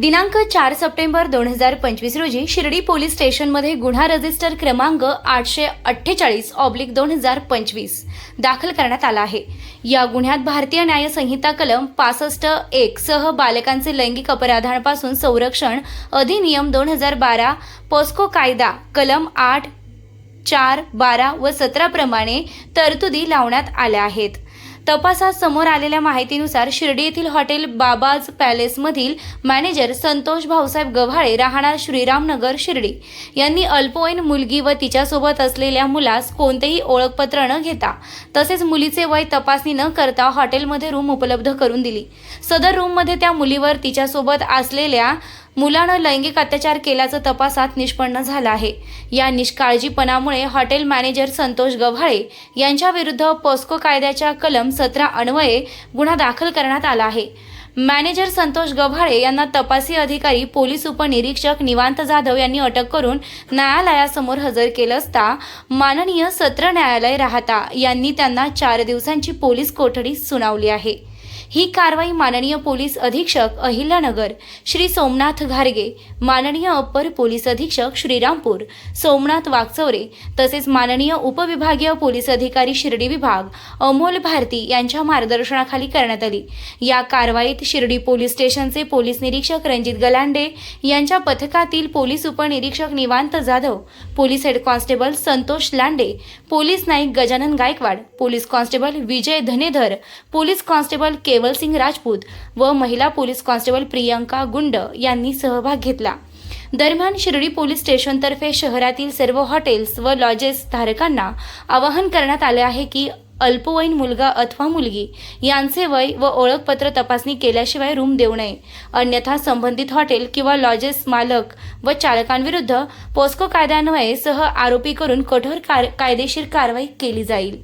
दिनांक चार सप्टेंबर दोन हजार पंचवीस रोजी शिर्डी पोलीस स्टेशनमध्ये गुन्हा रजिस्टर क्रमांक आठशे अठ्ठेचाळीस ऑब्लिक दोन हजार पंचवीस दाखल करण्यात आला आहे. या गुन्ह्यात भारतीय न्यायसंहिता कलम पासष्ट एक सह बालकांचे लैंगिक अपराधांपासून संरक्षण अधिनियम दोन हजार बारा पॉस्को कायदा कलम आठ चार बारा व सतरा प्रमाणे तरतुदी लावण्यात आल्या आहेत. तपासात समोर आलेल्या माहितीनुसार शिर्डी येथील हॉटेल बाबाज पॅलेसमधील मॅनेजर संतोष भाऊसाहेब गव्हाळे राहणार श्रीरामनगर शिर्डी. यांनी अल्पवयीन मुलगी व तिच्यासोबत असलेल्या मुलास कोणतेही ओळखपत्र न घेता तसेच मुलीचे वय तपासणी न करता हॉटेलमध्ये रूम उपलब्ध करून दिली. सदर रूममध्ये त्या मुलीवर तिच्यासोबत असलेल्या मुलानं लैंगिक अत्याचार केल्याचं तपासात निष्पन्न झालं आहे. या निष्काळजीपणामुळे हॉटेल मॅनेजर संतोष गव्हाळे यांच्याविरुद्ध पॉस्को पोस्को कायद्याच्या कलम सतरा अन्वये गुन्हा दाखल करण्यात आला आहे. मॅनेजर संतोष गव्हाळे यांना तपासी अधिकारी पोलीस उपनिरीक्षक निवांत जाधव यांनी अटक करून न्यायालयासमोर हजर केलं असता माननीय सत्र न्यायालय राहता यांनी त्यांना चार दिवसांची पोलीस कोठडी सुनावली आहे. ही कारवाई माननीय पोलीस अधीक्षक अहिल्यानगर श्री सोमनाथ घारगे माननीय अप्पर पोलीस अधीक्षक श्रीरामपूर सोमनाथ वागचौरे तसेच माननीय उपविभागीय पोलीस अधिकारी शिर्डी विभाग अमोल भारती यांच्या मार्गदर्शनाखाली करण्यात आली. या कारवाईत शिर्डी पोलीस स्टेशनचे पोलीस निरीक्षक रणजित गलांडे यांच्या पथकातील पोलीस उपनिरीक्षक Nivant Jadhav police head constable Santosh Lande police Naik Gajanan Gaikwad police constable Vijay Dhanedhar police constable K. Kewalsingh Rajput व महिला पोलीस कॉन्स्टेबल प्रियंका गुंड यांनी सहभाग घेतला. दरम्यान शिर्डी पोलीस स्टेशनतर्फे शहरातील सर्व हॉटेल्स व लॉजेस धारकांना आवाहन करण्यात आले आहे की अल्पवयीन मुलगा अथवा मुलगी यांचे वय व ओळखपत्र तपासणी केल्याशिवाय रूम देऊ नये. अन्यथा संबंधित हॉटेल किंवा लॉजेस मालक व चालकांविरुद्ध पोस्को कायद्यान्वये सह आरोपी करून कठोर कार कायदेशीर कारवाई केली जाईल.